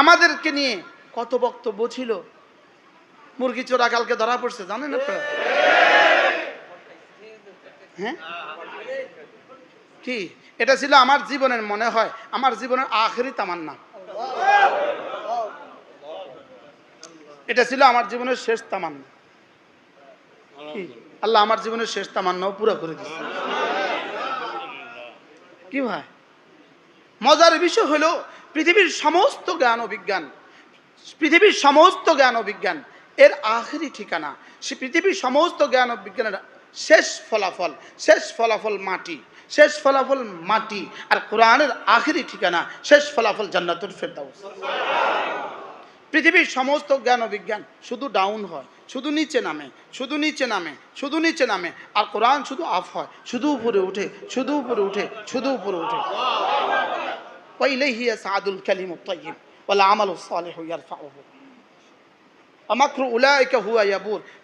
আমাদেরকে নিয়ে কত বক্তব্য ছিল? মুরগি চোরা কালকে ধরা পড়ছে, জানেন আপনারা? হ্যাঁ? কি? এটা ছিল আমার জীবনের মনে হয়, আমার জীবনের আখেরি তামান্না। এটা ছিল আমার জীবনের শেষ তামান্না। আল্লাহ আমার জীবনের শেষ তামান্নাও পুরো করে দিচ্ছে কি ভাই? মজার বিষয় হলো পৃথিবীর সমস্ত জ্ঞান ও বিজ্ঞান, পৃথিবীর সমস্ত জ্ঞান ও বিজ্ঞান এর আখেরি ঠিকানা, সে পৃথিবীর সমস্ত জ্ঞান ও বিজ্ঞানের শেষ ফলাফল শেষ ফলাফল মাটি, শেষ ফলাফল মাটি আর কোরআনের আখেরি ঠিকানা, শেষ ফলাফল জান্নাতুল ফেরদাউস। পৃথিবীর সমস্ত জ্ঞান ও বিজ্ঞান শুধু ডাউন হয়, শুধু নিচে নামে, শুধু নিচে নামে, শুধু নিচে নামে আর কোরআন শুধু আফ হয়, শুধু উপরে উঠে, শুধু উপরে উঠে, শুধু উপরে উঠে।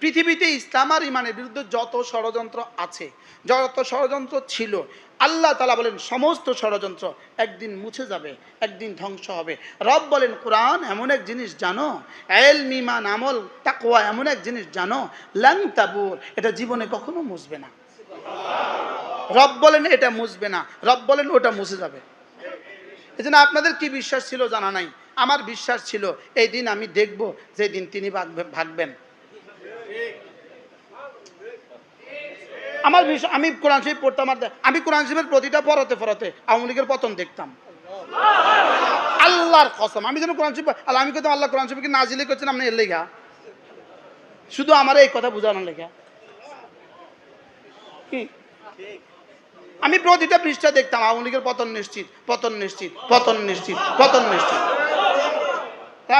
পৃথিবীতে ইসলাম আর ইমানের বিরুদ্ধে যত ষড়যন্ত্র আছে, যত ষড়যন্ত্র ছিল, আল্লাহ তালা বলেন সমস্ত ষড়যন্ত্র একদিন মুছে যাবে, একদিন ধ্বংস হবে। রব বলেন, কোরআন এমন এক জিনিস জানো এল মিমান আমল তাকুয়া এমন এক জিনিস জানো, লং তাবুর, এটা জীবনে কখনো মুছবে না। রব বলেন, এটা মুছবে না। রব বলেন, ওটা মুছে যাবে। এই জন্য আপনাদের কি বিশ্বাস ছিল জানা নাই? আমার বিশ্বাস ছিল, এই দিন আমি দেখব যে দিন তিনি ভাগবে- ভাগবেন। আমার বিশ্বাস আমি কোরআন শরীফ পড়তাম আমি কোরআন শরীফের প্রতিটা পড়াতে পড়াতে আওয়ামী লীগের পতন দেখতাম। আল্লাহর কসম। আমি যেন কোরআন শরীফ আর আমি কিন্তু আল্লাহ, কোরআন শরীফকে নাজিলে করছেন আপনি এর লেখা শুধু আমার এই কথা বোঝানোর লেখা কি? আমি প্রতিটা পৃষ্ঠা দেখতাম, আওয়ামী লীগের পতন নিশ্চিত পতন নিশ্চিত পতন নিশ্চিত পতন নিশ্চিত।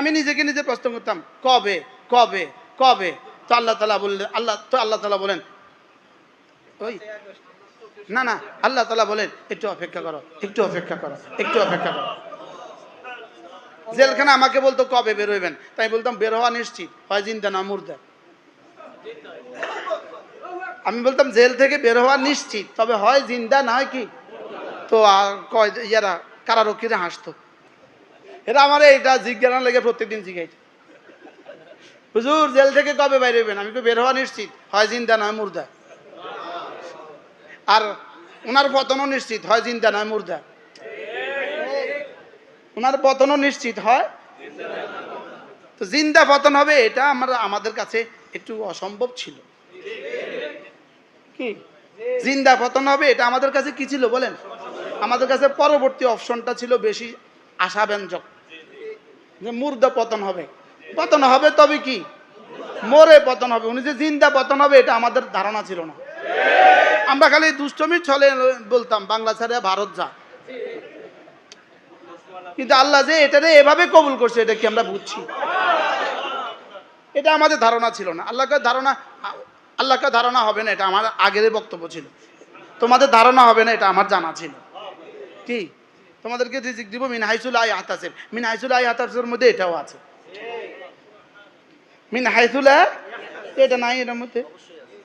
আমি নিজেকে নিজে প্রশ্ন করতাম, কবে কবে কবে? তো আল্লাহ তালা বললেন আল্লাহ, তো আল্লাহ তালা বলেন, ওই, না না, আল্লাহ তালা বলেন, একটু অপেক্ষা করো, একটু অপেক্ষা করো, একটু অপেক্ষা করো। জেলখানা আমাকে বলতো কবে বের হইবেন? তাই বলতাম, বের হওয়া নিশ্চিত, হয় জিন্দা না মুর্দা। আমি বলতাম, জেল থেকে বের হওয়া নিশ্চিত, তবে হয় জিন্দা, না কি? তো আর কয় ইয়ারা, কারারক্ষীরা হাসতো। এরা আমার এইটা জিজ্ঞাসা লেগে প্রত্যেকদিন জিজ্ঞাসা হুজুর, জেল থেকে কবে বাইরে হইবেন? আমি তো বের হওয়া নিশ্চিত, হয় জিন্দা নয় মুর্দা। আর ওনার পতনও নিশ্চিত, হয় জিন্দা নয় মুর্দা। ওনার পতনও নিশ্চিত, হয় তো জিন্দা পতন হবে, এটা আমরা, আমাদের কাছে একটু অসম্ভব ছিল। জিন্দা পতন হবে, এটা আমাদের কাছে কি ছিল বলেন? আমাদের কাছে পরবর্তী অপশনটা ছিল বেশি আশাব্যঞ্জক। যে মুর্দা পতন হবে। পতন হবে তবে কি? মরে পতন হবে। উনি যে জিন্দা পতন হবে, এটা আমাদের ধারণা ছিল না। আমরা খালি দুষ্টমি ছলে বলতাম, বাংলা ছাড়া ভারত যা। কিন্তু আল্লাহ যে এটারে এভাবে কবুল করছে, এটা কি আমরা বুঝছি? এটা আমাদের ধারণা ছিল না। আল্লাহকে ধারণা আল্লাহকে ধারণা হবে না এটা আমার আগের বক্তব্য ছিল। তোমাদের ধারণা হবে না এটা আমার জানা ছিল। কি? তোমাদেরকে রিজিক দিব মিন হাইসুল আই হাতাসের মিন হাইসুল আই হাতাসের মধ্যে এটাও আছে। মিন হাইসুল এটা নাই এটার মধ্যে।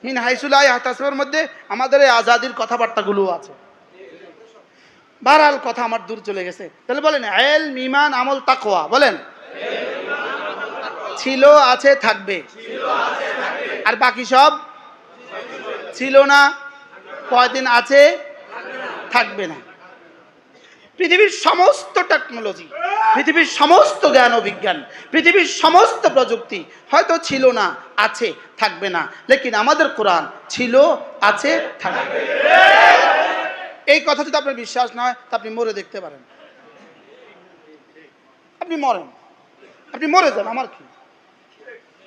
মিন হাইসুল আই হাতাসের মধ্যে আমাদের এই আজাদির কথাবার্তাগুলো আছে। বারহাল কথা আমার দূর চলে গেছে। তাহলে বলেন এল মিমান আমল তাকওয়া বলেন। ছিল আছে থাকবে। আর বাকি সব? ছিল না, কয়দিন আছে, থাকবে না। পৃথিবীর সমস্ত টেকনোলজি পৃথিবীর সমস্ত জ্ঞান ও বিজ্ঞান, পৃথিবীর সমস্ত প্রযুক্তি হয়তো ছিল না, আছে, থাকবে না। লেকিন আমাদের কোরআন ছিল, আছে, থাকবে। এই কথা যদি আপনার বিশ্বাস না হয়, তা আপনি মরে দেখতে পারেন। আপনি মরেন। আপনি মরে যান, আমার কি?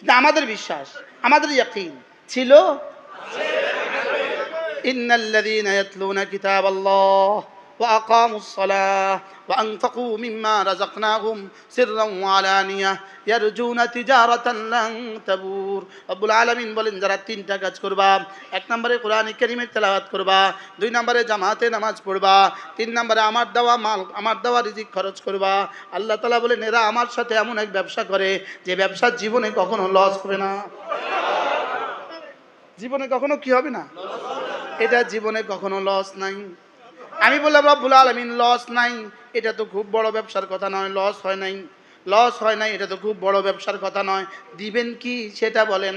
আমাদের বিশ্বাস, আমাদের ইয়াকিন ছিল إن الذين يتلون كتاب الله وأقاموا الصلاة وأنفقوا مما رزقناهم سرا وعلانية يرجون تجارة لن تبور رب العالمين বলেন যারা তিনটা কাজ করবা এক নম্বরে কোরআন কারীমের তেলাওয়াত করবা দুই নম্বরে জামাতে নামাজ পড়বা তিন নম্বরে আমার দেওয়া মাল আমার দেওয়া রিজিক খরচ করবা আল্লাহ তালা বলেন এরা আমার সাথে এমন এক ব্যবসা করে যে ব্যবসার জীবনে কখনো লস হবে না জীবনে কখনো কি হবে না এটা জীবনে কখনো লস নাই। আমি বললাম, রব্বুল আলমিন লস নাই। এটা তো খুব বড় ব্যবসার কথা নয় লস হয় নাই। লস হয় নাই, এটা তো খুব বড় ব্যবসার কথা নয়। দিবেন কি, সেটা বলেন।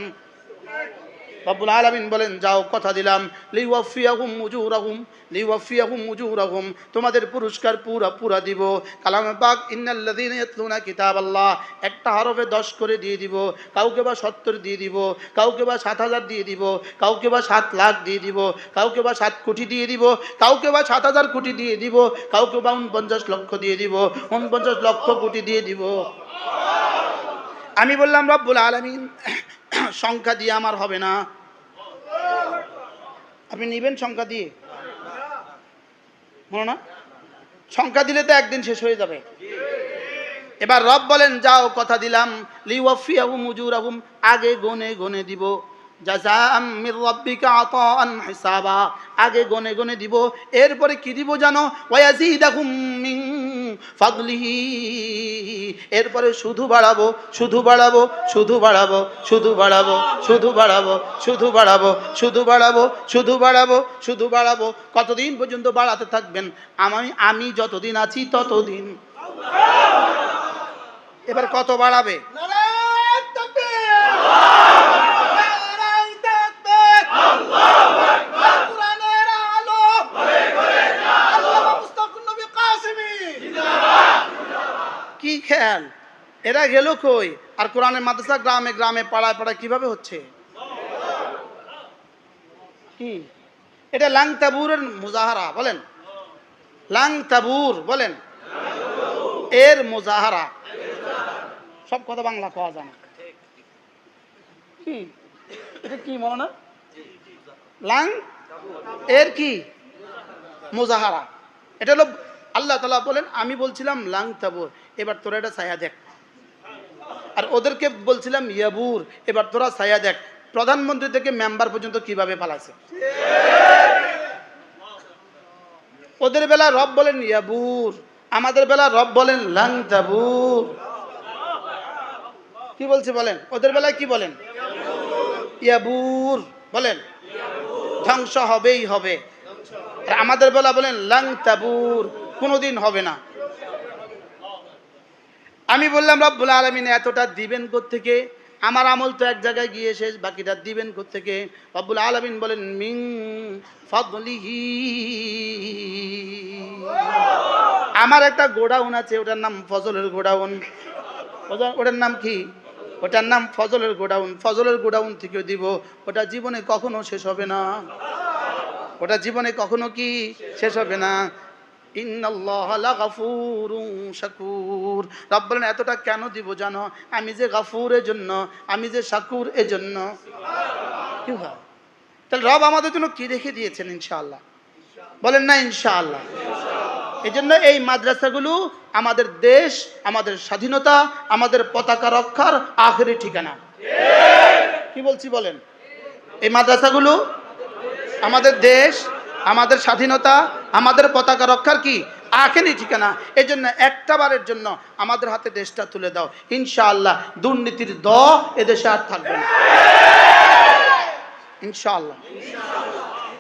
রব্বুল আলামিন বলেন, যাও, কথা দিলাম। লিওয়াফিয়াহুম মুজুরাহুম লিওয়াফিয়াহুম মুজুরাহুম তোমাদের পুরস্কার পুরা পুরা দিব। কালাম পাক ইন্নাল্লাযীনা ইয়াতলুনা কিতাবাল্লাহ। একটা হরফে 10 করে দিয়ে দিব। কাউকে বা 70 দিয়ে দিব। কাউকে বা 7000 দিয়ে দিব। কাউকে বা সাত লাখ দিয়ে দিব। কাউকে বা সাত কোটি দিয়ে দিব। কাউকে বা 7000 কোটি দিয়ে দিব। কাউকে বা 49 লক্ষ দিয়ে দিব। 49 লক্ষ কোটি দিয়ে দিব। আমি বললাম, রব্বুল আলামিন সংখ্যা দিয়ে আমার হবে না। আপনি নেবেন সংখ্যা দিয়ে? বলো না? সংখ্যা দিলে তো একদিন শেষ হয়ে যাবে। এবার রব বলেন, যাও, কথা দিলাম। মুজুরাহুম। আগে গনে গনে দিব। আগে গনে গনে দিব। এরপরে কি দিব জানো? মিন ফাদলিহি। এরপরে শুধু বাড়াবো শুধু বাড়াবো শুধু বাড়াবো শুধু বাড়াবো শুধু বাড়াবো শুধু বাড়াবো শুধু বাড়াবো শুধু বাড়াবো শুধু বাড়াবো। কতদিন পর্যন্ত বাড়াতে থাকবেন? আমি আমি যতদিন আছি ততদিন। এবার কত বাড়াবে নারায়ণ তাকবীর নারায়ণ তাকবীর আল্লাহু আকবার কোরআনের আলো আল্লামা মুস্তাকুন নবী কাসিমি কি খেয়াল? এরা গেল কই? আর কোরআনের মাদ্রাসা গ্রামে গ্রামে, পাড়ায় পাড়ায় কীভাবে হচ্ছে? কি? এটা লাং তাবুরের মুজাহারা, বলেন। লাং তাবুর বলেন। এর মুজাহারা। সব কথা বাংলা পাওয়া যায় কি? এটা কি মনে লাং? এর কি? মুজাহারা। এটা হলো আল্লাহ তালা বলেন, আমি বলছিলাম, লাং তাবুর, এবার তোরা এটা ছায়া দেখ। আর ওদেরকে বলছিলাম, ইয়াবুর, এবার তোরা ছায়া দেখ। প্রধানমন্ত্রী থেকে মেম্বার পর্যন্ত কীভাবে পালাইছে? ওদের বেলা রব বলেন, ইয়াবুর। আমাদের বেলা রব বলেন, লাং তাবুর। কি বলছে বলেন? ওদের বেলায় কি বলেন? ইয়াবুর। বলেন, ধ্বংস হবেই হবে। আমাদের বেলা বলেন, লাং তাবুর। কোনোদিন হবে না। আমি বললাম, রব্বুল আলমিন, এতটা দিবেন থেকে আমার আমল তো এক জায়গায় গিয়ে শেষ, বাকিটা দিবেন থেকে রব্বুল আলমিন বলেন মিং ফদলিহি। আমার একটা গোডাউন আছে, ওটার নাম ফজলের গোডাউন। ওটার নাম কি? ওটার নাম ফজলের গোডাউন। ফজলের গোডাউন থেকে দিব, ওটা জীবনে কখনো শেষ হবে না। ওটা জীবনে কখনো কি? শেষ হবে না। শাকুর। রব বলেন এতটা কেন দিব জানো? আমি যে গাফুরের জন্য আমি যে শাকুর এর জন্য কি হয়? তাহলে রব আমাদের জন্য কি রেখে দিয়েছেন ইনশাআল্লাহ? বলেন না ইনশাআল্লাহ। এই জন্য এই মাদ্রাসাগুলো আমাদের দেশ আমাদের স্বাধীনতা আমাদের পতাকা রক্ষার আখেরি ঠিকানা। কি বলছি বলেন? এই মাদ্রাসাগুলো আমাদের দেশ আমাদের স্বাধীনতা, আমাদের পতাকা রক্ষার কি? আখেরি ঠিকানা। এই জন্য একটা বারের জন্য আমাদের হাতে দেশটা তুলে দাও। ইনশাআল্লাহ দুর্নীতির দ এদেশে আর থাকবে না। ইনশাআল্লাহ।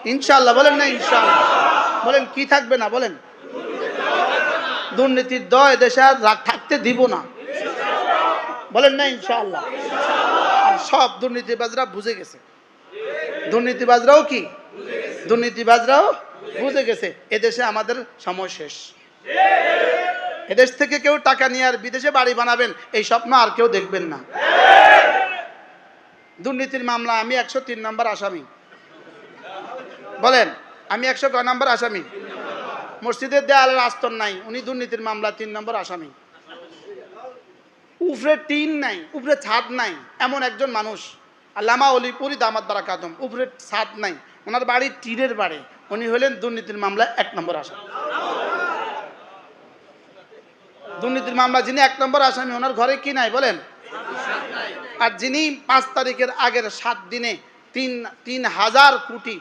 ইনশাআল্লাহ। বলেন না ইনশাআল্লাহ। বলেন, কি থাকবে না? বলেন। দুর্নীতির দ এদেশে আর থাকতে দিব না। বলেন না ইনশাআল্লাহ। সব দুর্নীতিবাজরা বুঝে গেছে। দুর্নীতিবাজরাও কি? দুর্নীতিবাজরাও বুঝে গেছে, এদেশে আমাদের সময় শেষ। এদেশ থেকে কেউ টাকা নিয়ে আর বিদেশে বাড়ি বানাবেন, এই স্বপ্ন আর কেউ দেখবেন না। দুর্নীতির মামলা, আমি একশো তিন নম্বর আসামি। বলেন, আমি একশো কয় নম্বর আসামি? মসজিদের দেয়ালের আস্তর নাই, উনি দুর্নীতির মামলা, তিন নম্বর আসামি। উপরে টিন নাই উপরে ছাদ নাই, এমন একজন মানুষ। আল্লামা অলিপুরি দামাত দ্বারা কাদম উপরে ছাদ নাই। ওনার বাড়ি টিনের বাড়ি। উনি হলেন দুর্নীতির মামলা এক নম্বর আসামি। দুর্নীতির মামলা যিনি এক নম্বর আসামি, ওনার ঘরে কি নাই বলেন? আর যিনি পাঁচ তারিখের আগের সাত দিনে তিন তিন হাজার কোটি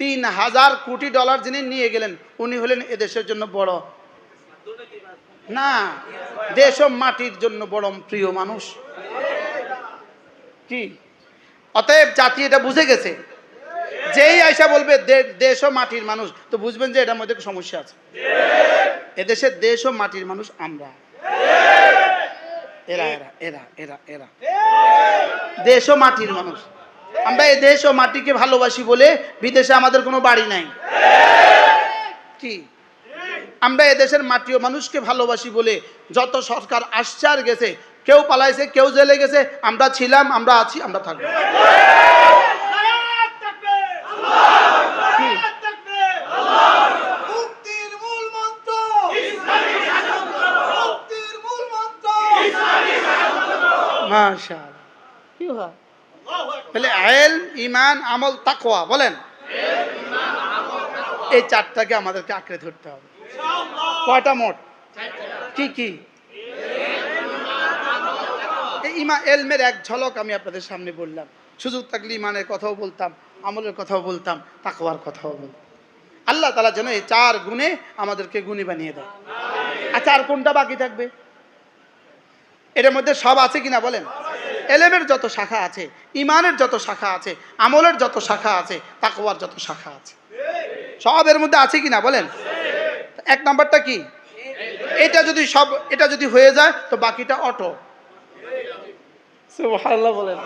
তিন হাজার কোটি ডলার যিনি নিয়ে গেলেন, উনি হলেন এদেশের জন্য বড়। না, দেশ মাটির জন্য বড় প্রিয় মানুষ। কি? অতএব জাতি এটা বুঝে গেছে। যেই আয়সা বলবে দেশ ও মাটির মানুষ, তো বুঝবেন যে এটার মধ্যে সমস্যা আছে। এদেশের দেশ ও মাটির মানুষ আমরা। এরা এরা এরা এরা এরা। দেশ ও মাটির মানুষ। আমরা এই দেশ ও মাটিকে ভালোবাসি বলে বিদেশে আমাদের কোনো বাড়ি নাই। কি? আমরা এদেশের মাটি ও মানুষকে ভালোবাসি বলে যত সরকার আসছে আর গেছে, কেউ পালাইছে, কেউ জেলে গেছে, আমরা ছিলাম, আমরা আছি, আমরা থাকব কি? মুক্তির মূল মন্ত্র মুক্তির মূল মন্ত্র ইমান তাকওয়া, বলেন। এই চারটাকে আমাদেরকে আঁকড়ে ধরতে হবে। কয়টা মোট? কি কি? ইমা, এলমের এক ঝলক আমি আপনাদের সামনে বললাম। সুযোগ থাকলে ইমানের কথাও বলতাম, আমলের কথাও বলতাম, তাকওয়ার কথাও বলতাম। আল্লাহ তালা যেন এই চার গুণে আমাদেরকে গুণী বানিয়ে দেয়। আচ্ছা আর কোনটা বাকি থাকবে? এটার মধ্যে সব আছে কিনা বলেন? এলেমের যত শাখা আছে ইমানের যত শাখা আছে আমলের যত শাখা আছে তাকওয়ার যত শাখা আছে সব এর মধ্যে আছে কিনা বলেন? এক নাম্বারটা কি? এটা যদি সব এটা যদি হয়ে যায় তো বাকিটা অটো। বলেন।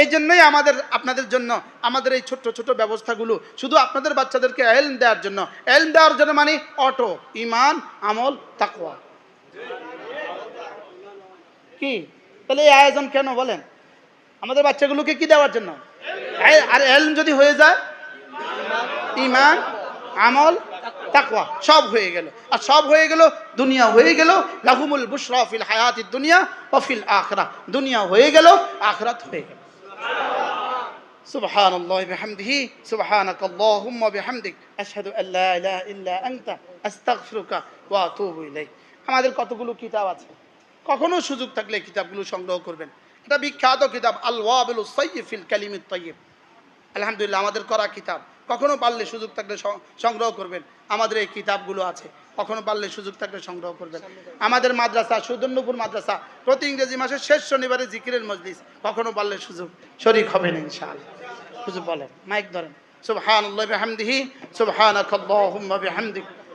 এই জন্যই আমাদের আপনাদের জন্য আমাদের এই ছোট্ট ছোট ব্যবস্থাগুলো শুধু আপনাদের বাচ্চাদেরকে এলম দেওয়ার জন্য। এলম দেওয়ার জন্য মানে অটো ইমান আমল তাকওয়া। কি তাহলে এই আয়োজন কেন বলেন আমাদের বাচ্চাগুলোকে কি দেওয়ার জন্য এ- আর এলম যদি হয়ে যায় ইমান আমল তাকওয়া সব হয়ে গেল আর সব হয়ে গেল দুনিয়া হয়ে গেল লাহুমুল বুশরা ফিল হায়াতি দুনিয়া ও ফিল আখরা দুনিয়া হয়ে গেল আখরাত হয়ে গেল سبحان الله بحمده سبحانك اللهم وبحمدك أشهد أن لا إله إلا أنت أستغفرك وأتوب إليك আমাদের কতগুলো কিতাব আছে কখনো সুযোগ থাকলে কিতাবগুলো সংগ্রহ করবেন। এটা বিখ্যাত কিতাব আল্লাহ সৈফিল কালিমিত আলহামদুলিল্লাহ, আমাদের করা কিতাব। কখনো পারলে সুযোগ থাকলে সংগ্রহ করবেন। আমাদের এই কিতাবগুলো আছে। কখনো পারলে সুযোগ থাকলে সংগ্রহ করবেন। আমাদের মাদ্রাসা, সুদর্ণপুর মাদ্রাসা, প্রতি ইংরেজি মাসের শেষ শনিবারে জিকিরের মজলিস। কখনো পারলে সুযোগ, শরিক হবেন ইনশাল সুযোগ বলেন মাইক ধরেন। সুবহান আল্লাহ হামদিহি সুবহান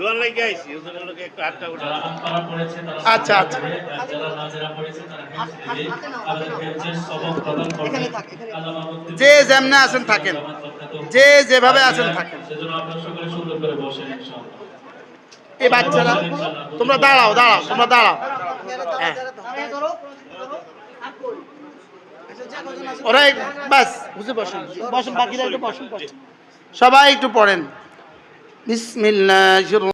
লাগে আইছি একটু হাতটা উঠা আচ্ছা, আচ্ছা। যে যেমনে আছেন থাকেন। যে যেভাবে আছেন থাকেন। সেজন্য আপনারা সকলে সুন্দর করে বসেন ইনশাআল্লাহ। এই বাচ্চারা তোমরা দাঁড়াও দাঁড়াও তোমরা দাঁড়াও। হ্যাঁ। ওরা এক- বাস বুঝে বসেন। বসেন বাকিরা একটু বসেন সবাই একটু পড়েন।